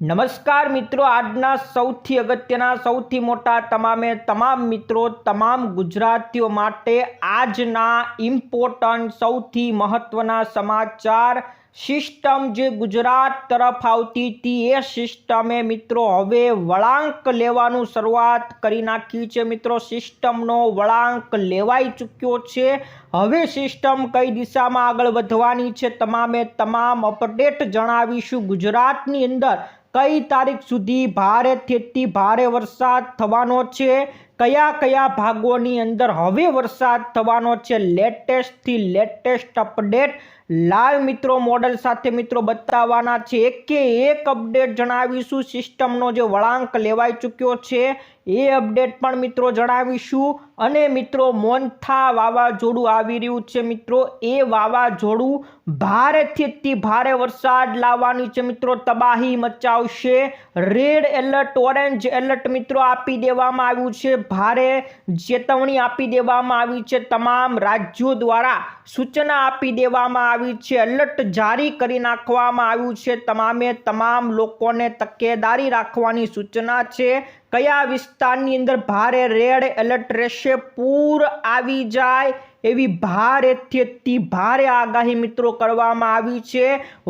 નમસ્કાર મિત્રો, આજના સૌથી અગત્યના, સૌથી મોટા તમામે તમામ મિત્રો, તમામ ગુજરાતીઓ માટે આજના ઇમ્પોર્ટન્ટ સૌથી મહત્વના સમાચાર સિસ્ટમ જે ગુજરાત તરફ આવતી હતી, એ સિસ્ટમે મિત્રો હવે વળાંક લેવાનું શરૂઆત કરી નાખી છે મિત્રો. સિસ્ટમનો વળાંક લેવાઈ ચૂક્યો છે. હવે સિસ્ટમ કઈ દિશામાં આગળ વધવાની છે, તમામે તમામ અપડેટ જણાવીશું. ગુજરાતની અંદર કઈ તારીખ સુધી ભારેથી ભારે વરસાદ થવાનો છે? કયા કયા ભાગોની અંદર હવે વરસાદ થવાનો છે? લેટેસ્ટથી લેટેસ્ટ અપડેટ લાઈવ મિત્રો મોડલ સાથે મિત્રો બતાવવાના છે. એકે એક અપડેટ જણાવીશું. સિસ્ટમનો જે વળાંક લેવાઈ ચૂક્યો છે, એ અપડેટ પણ મિત્રો જણાવીશું. અને મિત્રો, મોન્થા વાવાઝોડું આવી રહ્યું છે મિત્રો. એ વાવાઝોડું ભારેથી અતિ ભારે વરસાદ લાવવાની છે મિત્રો. તબાહી મચાવશે. રેડ એલર્ટ, ઓરેન્જ એલર્ટ મિત્રો આપી દેવામાં આવ્યું છે. ભારે ચેતવણી આપી દેવામાં આવી છે. તમામ રાજ્યો દ્વારા સૂચના આપી દેવામાં આવી છે. એલર્ટ જારી કરી નાખવામાં આવ્યું છે. તમામે તમામ લોકોને તકેદારી રાખવાની સૂચના છે. કયા વિસ્તારની અંદર ભારે રેડ એલર્ટ રહેશે? પૂર આવી જાય એવી ભારેથી ભારે આગાહી મિત્રો કરવામાં આવી છે.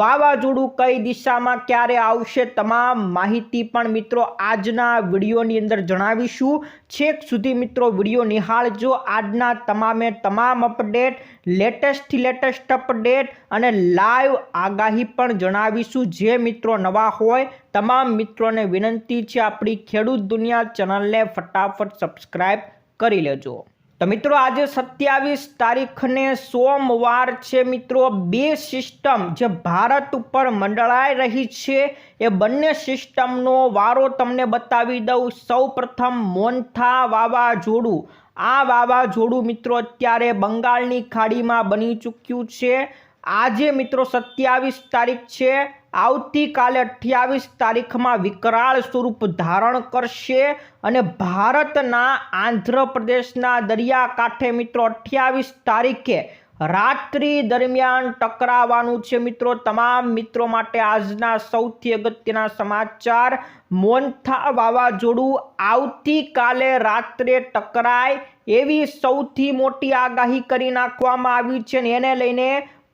વાવાઝોડું કઈ દિશામાં ક્યારે આવશે તમામ માહિતી પણ મિત્રો આજના વિડીયોની અંદર જણાવીશું. છેક સુધી મિત્રો વીડિયો નિહાળજો. આજના તમામે તમામ અપડેટ, લેટેસ્ટથી લેટેસ્ટ અપડેટ અને લાઈવ આગાહી પણ જણાવીશું. જે મિત્રો નવા હોય, તમામ મિત્રોને વિનંતી છે, આપણી ખેડૂત દુનિયા ચેનલને ફટાફટ સબસ્ક્રાઈબ કરી લેજો. તો મિત્રો, આજે સત્યાવીસ તારીખને સોમવાર છે મિત્રો. બે સિસ્ટમ જે ભારત ઉપર મંડળાઈ રહી છે, એ બંને સિસ્ટમનો વારો તમને બતાવી દઉં. સૌ પ્રથમ મોન્થા વાવાઝોડું. આ વાવાઝોડું મિત્રો અત્યારે બંગાળની ખાડીમાં બની ચૂક્યું છે. આજે મિત્રો સત્યાવીસ તારીખ છે. આવતીકાલે અઠ્યાવીસ તારીખમાં વિકરાળ સ્વરૂપ ધારણ કરશે અને ભારતના આંધ્રપ્રદેશના દરિયાકાંઠે મિત્રો અઠ્યાવીસ તારીખે રાત્રિ દરમિયાન ટકરાવાનું છે મિત્રો. તમામ મિત્રો માટે આજના સૌથી અગત્યના સમાચાર. મોન્થા વાવાઝોડું આવતીકાલે રાત્રે ટકરાય એવી સૌથી મોટી આગાહી કરી નાખવામાં આવી છે ને એને લઈને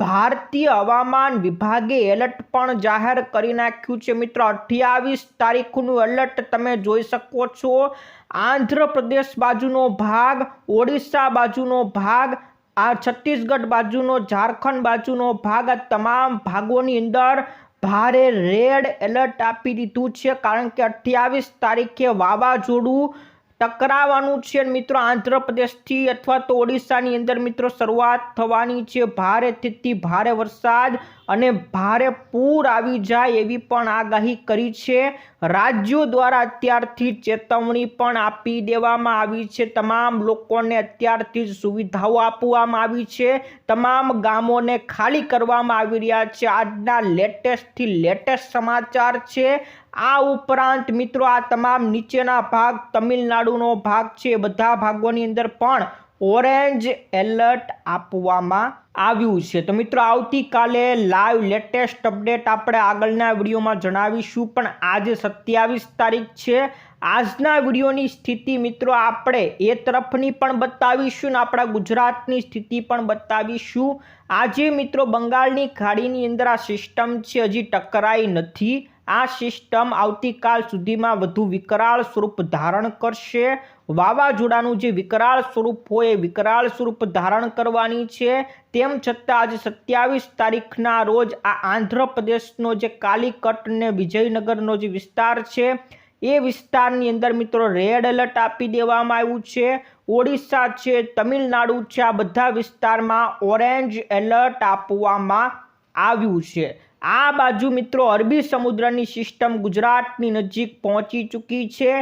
ભારતીય હવામાન વિભાગે એલર્ટ પણ જાહેર કરી નાખ્યું છે. મિત્રો, અઠ્યાવીસ તારીખનું એલર્ટ તમે જોઈ શકો છો. આંધ્રપ્રદેશ બાજુનો ભાગ, ઓડિશા બાજુનો ભાગ, આ છત્તીસગઢ બાજુનો, ઝારખંડ બાજુનો ભાગ, આ તમામ ભાગોની અંદર ભારે રેડ એલર્ટ આપી દીધું છે. કારણ કે અઠ્યાવીસ તારીખે વાવાઝોડું ટકરાવાનું છે. મિત્રો, આંધ્રપ્રદેશથી અથવા તો ઓડિશાની અંદર મિત્રો, શરૂઆત થવાની છે. ભારેથી ભારે વરસાદ અને ભારે પૂર આવી જાય એવી પણ આગાહી કરી છે. રાજ્યો દ્વારા અત્યારથી ચેતવણી પણ આપી દેવામાં આવી છે. તમામ લોકોને અત્યારથી જ સુવિધાઓ આપવામાં આવી છે. તમામ ગામોને ખાલી કરવામાં આવી રહ્યા છે. આજના લેટેસ્ટથી લેટેસ્ટ સમાચાર છે. આ ઉપરાંત મિત્રો આ તમામ નીચેના ભાગ, તમિલનાડુનો ભાગ છે. બધા ભાગોની અંદર પણ ઓરેન્જ એલર્ટ આપવામાં આવ્યું છે. તો મિત્રો, આવતીકાલે લાઈવ લેટેસ્ટ અપડેટ આપણે આગળના વિડીયોમાં જણાવીશું. પણ આજે સત્યાવીસ તારીખ છે. આજના વિડીયોની સ્થિતિ મિત્રો આપણે એ તરફની પણ બતાવીશું ને આપણા ગુજરાતની સ્થિતિ પણ બતાવીશું. આજે મિત્રો, બંગાળની ખાડીની અંદર આ સિસ્ટમ છે. હજી ટકરાઈ નથી. આ સિસ્ટમ આવતીકાલ સુધીમાં વધુ વિકરાળ સ્વરૂપ ધારણ કરશે. વાવાઝોડાનું જે વિકરાળ સ્વરૂપ હોય એ વિકરાળ સ્વરૂપ ધારણ કરવાની છે. તેમ છતાં આજે સત્યાવીસ તારીખના રોજ આ આંધ્રપ્રદેશનો જે કાલીકટ ને વિજયનગરનો જે વિસ્તાર છે, એ વિસ્તારની અંદર મિત્રો રેડ એલર્ટ આપી દેવામાં આવ્યું છે. ઓડિશા છે, તમિલનાડુ છે, આ બધા વિસ્તારમાં ઓરેન્જ એલર્ટ આપવામાં આવ્યું છે. આ બાજુ મિત્રો અરબી સમુદ્રની સિસ્ટમ ગુજરાતની નજીક પહોંચી ચૂકી છે,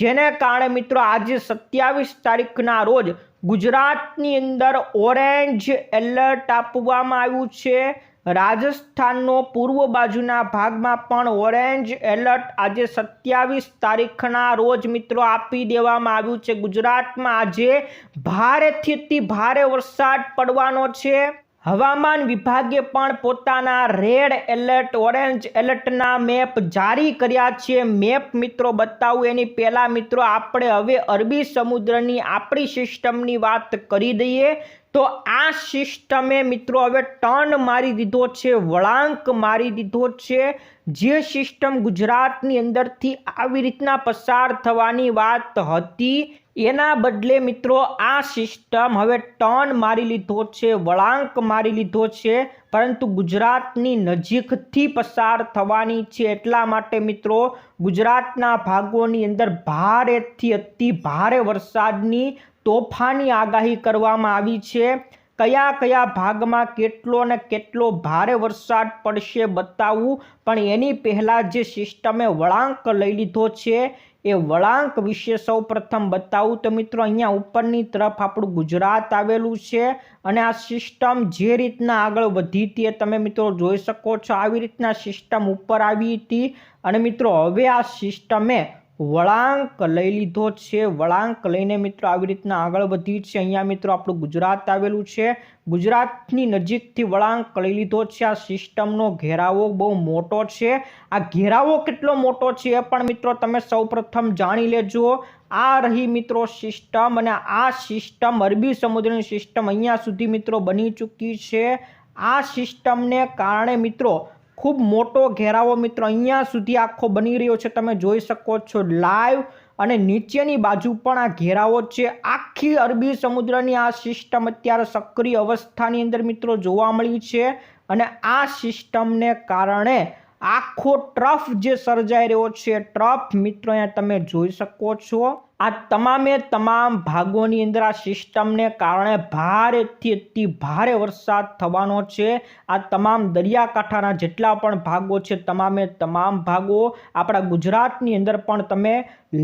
જેને કારણે મિત્રો આજે સત્યાવીસ તારીખના રોજ ગુજરાતની અંદર ઓરેન્જ એલર્ટ આપવામાં આવ્યું છે. રાજસ્થાનનો પૂર્વ બાજુના ભાગમાં પણ ઓરેન્જ એલર્ટ આજે સત્યાવીસ તારીખના રોજ મિત્રો આપી દેવામાં આવ્યું છે. ગુજરાતમાં આજે ભારેથી ભારે વરસાદ પડવાનો છે. હવામાન વિભાગે પણ પોતાના રેડ એલર્ટ, ઓરેન્જ એલર્ટના મેપ જારી કર્યા છે. મેપ મિત્રો બતાવું, એની પહેલાં મિત્રો આપણે હવે અરબી સમુદ્રની આપણી સિસ્ટમની વાત કરી દઈએ. તો આ સિસ્ટમે મિત્રો હવે ટર્ન મારી દીધો છે, વળાંક મારી દીધો છે. જે સિસ્ટમ ગુજરાતની અંદરથી આવી રીતના પસાર થવાની વાત હતી એના બદલે મિત્રો આ સિસ્ટમ હવે ટર્ન મારી લીધો છે, વળાંક મારી લીધો છે, પરંતુ ગુજરાતની નજીકથી પસાર થવાની છે. એટલા માટે મિત્રો ગુજરાતના ભાગોની અંદર ભારેથી અતિ ભારે વરસાદની તોફાની આગાહી કરવામાં આવી છે. કયા કયા ભાગમાં કેટલો ને કેટલો ભારે વરસાદ પડશે બતાવવું પણ એની પહેલાં જે સિસ્ટમે વળાંક લઈ લીધો છે એ વળાંક વિશે સૌ પ્રથમ બતાવું તો મિત્રો, અહીંયા ઉપરની તરફ આપણું ગુજરાત આવેલું છે અને આ સિસ્ટમ જે રીતના આગળ વધી હતી એ તમે મિત્રો જોઈ શકો છો. આવી રીતના સિસ્ટમ ઉપર આવી હતી અને મિત્રો, હવે આ સિસ્ટમે વળાંક લઈ લીધો છે. વળાંક લઈને મિત્રો આવી રીતના આગળ વધી છે. અહીંયા મિત્રો આપણું ગુજરાત આવેલું છે. ગુજરાતની નજીકથી વળાંક લઈ લીધો છે. આ સિસ્ટમનો ઘેરાવો બહુ મોટો છે. આ ઘેરાવો કેટલો મોટો છે એ પણ મિત્રો તમે સૌપ્રથમ જાણી લેજો. આ રહી મિત્રો સિસ્ટમ અને આ સિસ્ટમ અરબી સમુદ્રની સિસ્ટમ અહીંયા સુધી મિત્રો બની ચૂકી છે. આ સિસ્ટમને કારણે મિત્રો ખૂબ મોટો ઘેરાવો મિત્રો, અહીંયા સુધી આખો બની રહ્યો છે, તમે જોઈ શકો છો લાઈવ અને નીચેની બાજુ પણ આ ઘેરાવો છે. આખી અરબી સમુદ્રની આ સિસ્ટમ અત્યારે સક્રિય અવસ્થાની અંદર મિત્રો જોવા મળી છે અને આ સિસ્ટમને કારણે આખો ટ્રફ જે સર્જાઈ રહ્યો છે ટ્રફ મિત્રો અહીંયા તમે જોઈ શકો છો. આ તમામે તમામ ભાગોની અંદર આ સિસ્ટમને કારણે ભારેથી અતિ ભારે વરસાદ થવાનો છે. આ તમામ દરિયાકાંઠાના જેટલા પણ ભાગો છે, તમામે તમામ ભાગો આપણા ગુજરાતની અંદર પણ તમે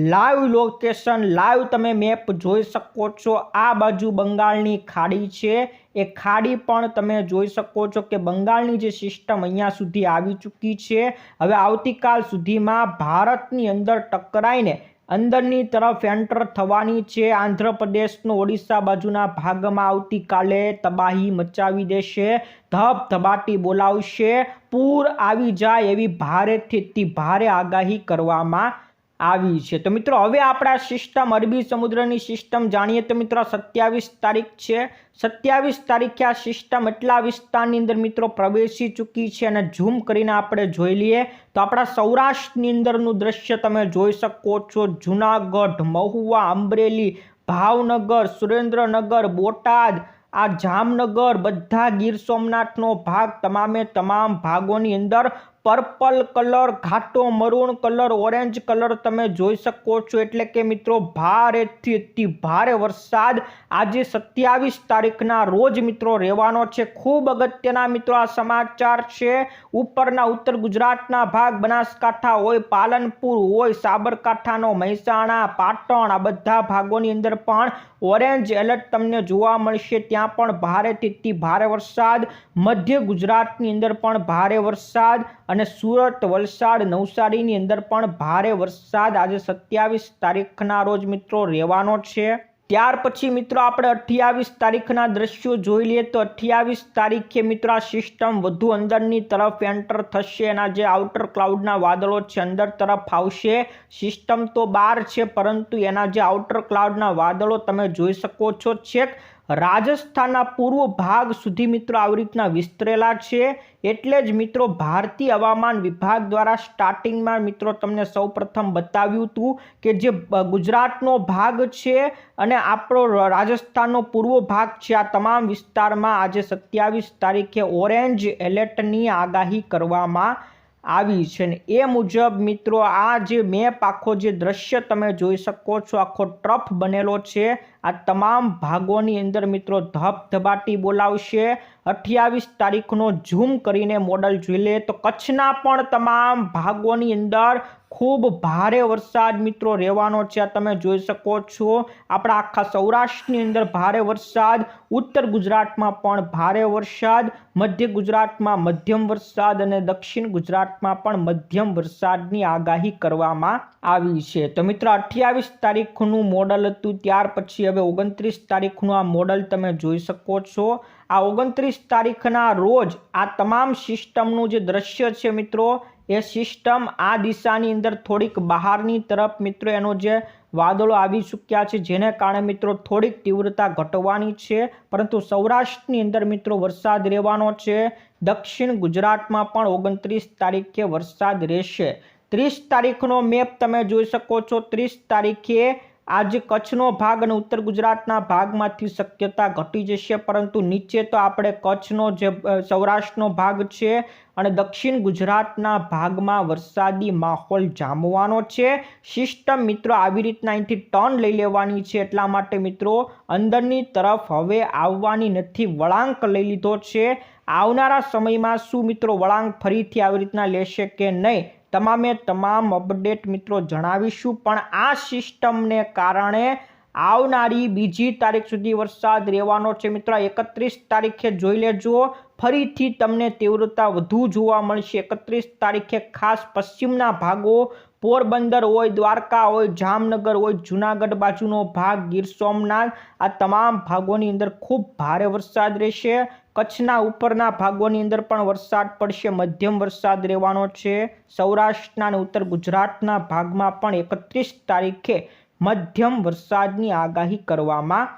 લાઈવ લોકેશન લાઈવ તમે મેપ જોઈ શકો છો. આ બાજુ બંગાળની ખાડી છે. એ ખાડી પણ તમે જોઈ શકો છો કે બંગાળની જે સિસ્ટમ અહીંયા સુધી આવી ચૂકી છે. હવે આવતીકાલ સુધીમાં ભારતની અંદર ટકરાઈને અંદરની તરફ એન્ટર થવાની છે. આંધ્રપ્રદેશનો ઓડિશા બાજુના ભાગમાં આવતીકાલે તબાહી મચાવી દેશે. ધબધબાટી બોલાવશે. પૂર આવી જાય એવી ભારેથી ભારે આગાહી કરવામાં આવી છે. તો મિત્રો, હવે આપણા સિસ્ટમ, અરબી સમુદ્રની સિસ્ટમ જાણીએ. તો મિત્રો, સત્યાવીસ તારીખ છે. સત્યાવીસ તારીખે આ સિસ્ટમ એટલા વિસ્તારની અંદર મિત્રો પ્રવેશી ચૂકી છે અને ઝૂમ કરીને આપણે જોઈ લઈએ. તો આપણા સૌરાષ્ટ્રની અંદરનું દ્રશ્ય તમે જોઈ શકો છો. જુનાગઢ, મહુવા, અમરેલી, ભાવનગર, સુરેન્દ્રનગર, બોટાદ, આ જામનગર, બધા ગીર સોમનાથનો ભાગ તમામે તમામ ભાગોની અંદર પર્પલ કલર, ઘાટો મરૂણ કલર, ઓરેન્જ કલર તમે જોઈ શકો છો. એટલે કે મિત્રો, ભારેથી અતિ ભારે વરસાદ આજે સત્યાવીસ તારીખના રોજ મિત્રો રહેવાનો છે. ખૂબ અગત્યના મિત્રો આ સમાચાર છે. ઉપરના ઉત્તર ગુજરાતના ભાગ, બનાસકાંઠા હોય, પાલનપુર હોય, સાબરકાંઠાનો, મહેસાણા, પાટણ, આ બધા ભાગોની અંદર પણ ઓરેન્જ એલર્ટ તમને જોવા મળશે. ત્યાં પણ ભારેથી ભારે વરસાદ. મધ્ય ગુજરાતની અંદર પણ ભારે વરસાદ. સુરત, વલસાડ, નવસારીની અંદર પણ ભારે વરસાદ આજે સત્યાવીસ તારીખના રોજ મિત્રો રહેવાનો છે. ત્યાર પછી મિત્રો આપણે અઠ્યાવીસ તારીખના દ્રશ્યો જોઈ લઈએ તો અઠ્યાવીસ તારીખે મિત્રો આ સિસ્ટમ વધુ અંદરની તરફ એન્ટર થશે એના જે આઉટર ક્લાઉડના વાદળો છે અંદર તરફ આવશે. સિસ્ટમ તો બહાર છે પરંતુ એના જે આઉટર ક્લાઉડના વાદળો તમે જોઈ શકો છો. છેક રાજસ્થાનના પૂર્વ ભાગ સુધી મિત્રો આવી રીતના વિસ્તરેલા છે. એટલે જ મિત્રો ભારતીય હવામાન વિભાગ દ્વારા સ્ટાર્ટિંગમાં મિત્રો તમને સૌપ્રથમ બતાવ્યું હતું કે જે ગુજરાતનો ભાગ છે અને આપણો રાજસ્થાનનો પૂર્વ ભાગ છે. આ તમામ વિસ્તારમાં આજે સત્યાવીસ તારીખે ઓરેન્જ એલર્ટની આગાહી કરવામાં આવી છે ને એ મુજબ મિત્રો આ જે મેપ, આખો જે દ્રશ્ય તમે જોઈ શકો છો, આખો ટ્રફ બનેલો છે. આ તમામ ભાગોની અંદર મિત્રો ધબધબાટી બોલાવશે. અઠ્યાવીસ તારીખનો ઝૂમ કરીને મોડલ જોઈ લે. તો કચ્છના પણ તમામ ભાગોની અંદર ખૂબ ભારે વરસાદ મિત્રો રહેવાનો છે. તમે જોઈ શકો છો. આપણા આખા સૌરાષ્ટ્રની અંદર ભારે વરસાદ, ઉત્તર ગુજરાતમાં પણ ભારે વરસાદ, મધ્ય ગુજરાતમાં મધ્યમ વરસાદ અને દક્ષિણ ગુજરાતમાં પણ મધ્યમ વરસાદની આગાહી કરવામાં આવી છે. તો મિત્રો, અઠ્યાવીસ તારીખનું મોડલ હતું. ત્યાર પછી હવે ઓગણત્રીસ તારીખનું આ મોડલ તમે જોઈ શકો છો. આ ઓગણત્રીસ તારીખના રોજ આ તમામ સિસ્ટમનું જે દ્રશ્ય છે મિત્રો એ સિસ્ટમ આ દિશાની અંદર થોડીક બહારની તરફ મિત્રો એનો જે વાદળો આવી ચૂક્યા છે, જેને કારણે મિત્રો થોડીક તીવ્રતા ઘટવાની છે. પરંતુ સૌરાષ્ટ્રની અંદર મિત્રો વરસાદ રહેવાનો છે. દક્ષિણ ગુજરાતમાં પણ ઓગણત્રીસ તારીખે વરસાદ રહેશે. ત્રીસ તારીખનો મેપ તમે જોઈ શકો છો. ત્રીસ તારીખે આજ કચ્છનો ભાગ અને ઉત્તર ગુજરાતના ભાગમાંથી શક્યતા ઘટી જશે, પરંતુ નીચે તો આપણે કચ્છનો જે સૌરાષ્ટ્રનો ભાગ છે અને દક્ષિણ ગુજરાતના ભાગમાં વરસાદી માહોલ જામવાનો છે. સિસ્ટમ મિત્રો આવી રીતના અહીંથી ટર્ન લઈ લેવાની છે, એટલા માટે મિત્રો અંદરની તરફ હવે આવવાની નથી, વળાંક લઈ લીધો છે. આવનારા સમયમાં શું મિત્રો વળાંક ફરીથી આવી રીતના લેશે કે નહીં? તમામે તમામ અપડેટ મિત્રો જણાવીશું, પણ આ સિસ્ટમને કારણે આવનારી બીજી તારીખ સુધી વરસાદ રહેવાનો છે. મિત્રો એકત્રીસ તારીખે જોઈ લેજો, ફરીથી તમને તીવ્રતા વધુ જોવા મળશે. એકત્રીસ તારીખે ખાસ પશ્ચિમના ભાગો, પોરબંદર હોય, દ્વારકા હોય, જામનગર હોય, જુનાગઢ બાજુનો ભાગ, ગીર સોમનાથ, આ તમામ ભાગોની અંદર ખૂબ ભારે વરસાદ રહેશે. કચ્છના ઉપરના ભાગોની અંદર પણ વરસાદ પડશે. મધ્યમ વરસાદ રહેવાનો છે. સૌરાષ્ટ્રના અને ઉત્તર ગુજરાતના ભાગમાં પણ એકત્રીસ તારીખે મધ્યમ વરસાદની આગાહી કરવામાં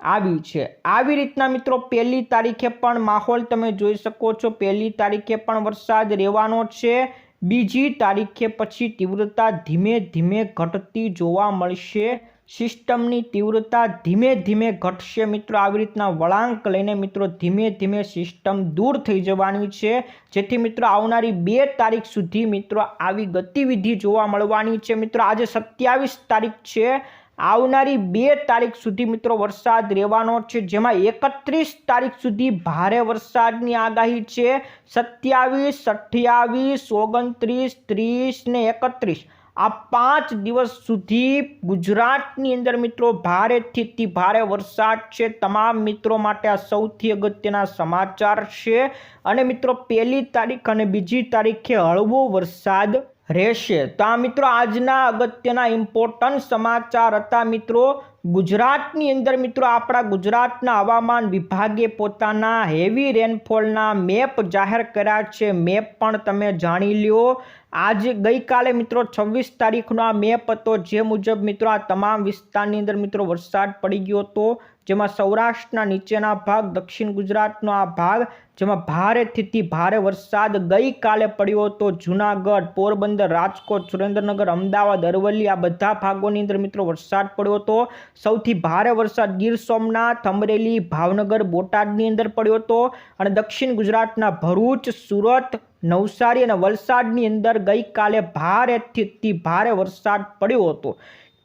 આવી છે. આવી રીતના મિત્રો, પહેલી તારીખે પણ માહોલ તમે જોઈ શકો છો. પહેલી તારીખે પણ વરસાદ રહેવાનો છે. બીજી તારીખે પછી તીવ્રતા ધીમે ધીમે ઘટતી જોવા મળશે. સિસ્ટમની તીવ્રતા ધીમે ધીમે ઘટશે. મિત્રો, આવી રીતના વળાંક લઈને મિત્રો, ધીમે ધીમે સિસ્ટમ દૂર થઈ જવાની છે. જેથી મિત્રો, આવનારી બે તારીખ સુધી મિત્રો, આવી ગતિવિધિ જોવા મળવાની છે. મિત્રો, આજે સત્યાવીસ તારીખ છે. આવનારી બે તારીખ સુધી મિત્રો, વરસાદ રહેવાનો છે. જેમાં એકત્રીસ તારીખ સુધી ભારે વરસાદની આગાહી છે. સત્યાવીસ, અઠ્યાવીસ, ઓગણત્રીસ, ત્રીસ ને એકત્રીસ. આ પાંચ દિવસ સુધી ગુજરાતની અંદર મિત્રો ભારેથી ભારે વરસાદ છે. તમામ મિત્રો માટે આ સૌથી અગત્યના સમાચાર છે. અને મિત્રો, પહેલી તારીખ અને બીજી તારીખે હળવો વરસાદ રહેશે. તો આ મિત્રો આજના અગત્યના ઇમ્પોર્ટન્ટ સમાચાર હતા મિત્રો. ગુજરાતની અંદર મિત્રો, આપણા ગુજરાતના હવામાન વિભાગે પોતાના હેવી રેનફોલના મેપ જાહેર કર્યા છે. મેપ પણ તમે જાણી લ્યો. આજે ગઈકાલે મિત્રો છવ્વીસ તારીખનો આ મેપ હતો જે મુજબ મિત્રો આ તમામ વિસ્તારની અંદર મિત્રો વરસાદ પડી ગયો હતો. જેમાં સૌરાષ્ટ્રના નીચેના ભાગ, દક્ષિણ ગુજરાતનો આ ભાગ, જેમાં ભારેથી ભારે વરસાદ ગઈકાલે પડ્યો હતો. જુનાગઢ, પોરબંદર, રાજકોટ, સુરેન્દ્રનગર, અમદાવાદ, અરવલ્લી આ બધા ભાગોની અંદર મિત્રો વરસાદ પડ્યો હતો. સૌથી ભારે વરસાદ ગીર સોમનાથ, અમરેલી, ભાવનગર, બોટાદની અંદર પડ્યો હતો. અને દક્ષિણ ગુજરાતના ભરૂચ, સુરત નવસારી અને વલસાડની અંદર ગઈકાલે ભારેથી ભારે વરસાદ પડ્યો હતો.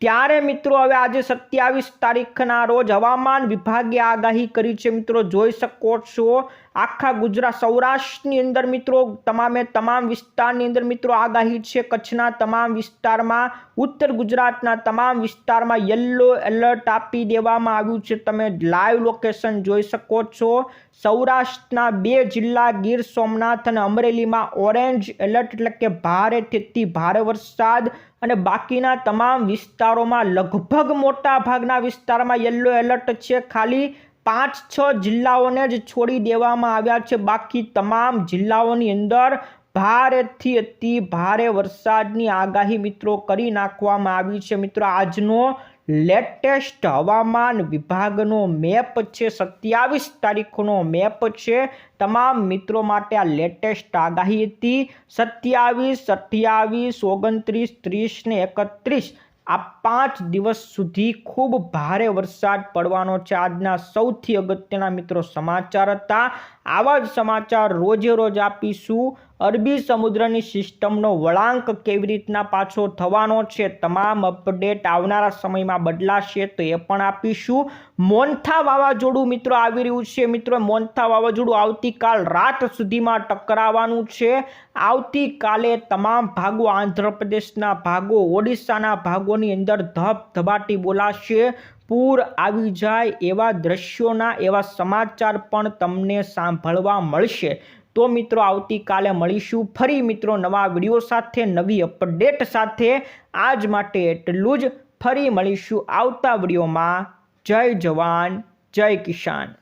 ત્યારે મિત્રો હવે આજે સત્યાવીસ તારીખના રોજ હવામાન વિભાગે આગાહી કરી છે. મિત્રો જોઈ શકો છો આખા ગુજરાત, સૌરાષ્ટ્રની અંદર મિત્રો, તમામે તમામ વિસ્તારની અંદર મિત્રો આગાહી છે કચ્છના તમામ વિસ્તારમાં, ઉત્તર ગુજરાતના તમામ વિસ્તારમાં યલો એલર્ટ આપી દેવામાં આવ્યું છે. તમે લાઈવ લોકેશન જોઈ શકો છો. સૌરાષ્ટ્રના બે જિલ્લા ગીર સોમનાથ અને અમરેલીમાં ઓરેન્જ એલર્ટ એટલે કે ભારેથી ભારે વરસાદ અને બાકીના તમામ વિસ્તારોમાં લગભગ મોટા ભાગના વિસ્તારમાં યલો એલર્ટ છે. ખાલી પાંચ છ જિલ્લાઓને જ છોડી દેવામાં આવ્યા છે. બાકી તમામ જિલ્લાઓની અંદર ભારેથી અતિ ભારે વરસાદની આગાહી મિત્રો કરી નાખવામાં આવી છે. મિત્રો, આજનો લેટેસ્ટ હવામાન વિભાગનો મેપ છે. સત્યાવીસ તારીખનો મેપ છે. તમામ મિત્રો માટે આ લેટેસ્ટ આગાહી હતી. સત્યાવીસ, અઠ્યાવીસ, ઓગણત્રીસ, ત્રીસ ને એકત્રીસ આ પાંચ દિવસ સુધી ખૂબ ભારે વરસાદ પડવાનો છે. આજના સૌથી અગત્યના મિત્રો સમાચાર હતા. આવા જ સમાચાર રોજે રોજ આપીશું. અરબી સમુદ્રની સિસ્ટમનો વળાંક કેવી રીતના પાછો થવાનો છે, તમામ અપડેટ આવનારા સમયમાં બદલાશે તો એ પણ આપીશું. મોન્થા વાવાઝોડું મિત્રો આવી રહ્યું છે. મિત્રો, મોન્થા વાવાઝોડું આવતીકાલ રાત સુધીમાં ટકરાવાનું છે. આવતીકાલે તમામ ભાગો આંધ્રપ્રદેશના ભાગો, ઓડિશાના ભાગોની અંદર ધબ ધબાટી બોલાશે. પૂર આવી જાય એવા દ્રશ્યોના એવા સમાચાર પણ તમને સાંભળવા મળશે. તો મિત્રો આવતીકાલે મળીશું. ફરી મિત્રો નવા વીડિયો સાથે, નવી અપડેટ સાથે. આજ માટે એટલું જ. ફરી મળીશું આવતા વિડીયોમાં. જય જવાન, જય કિસાન.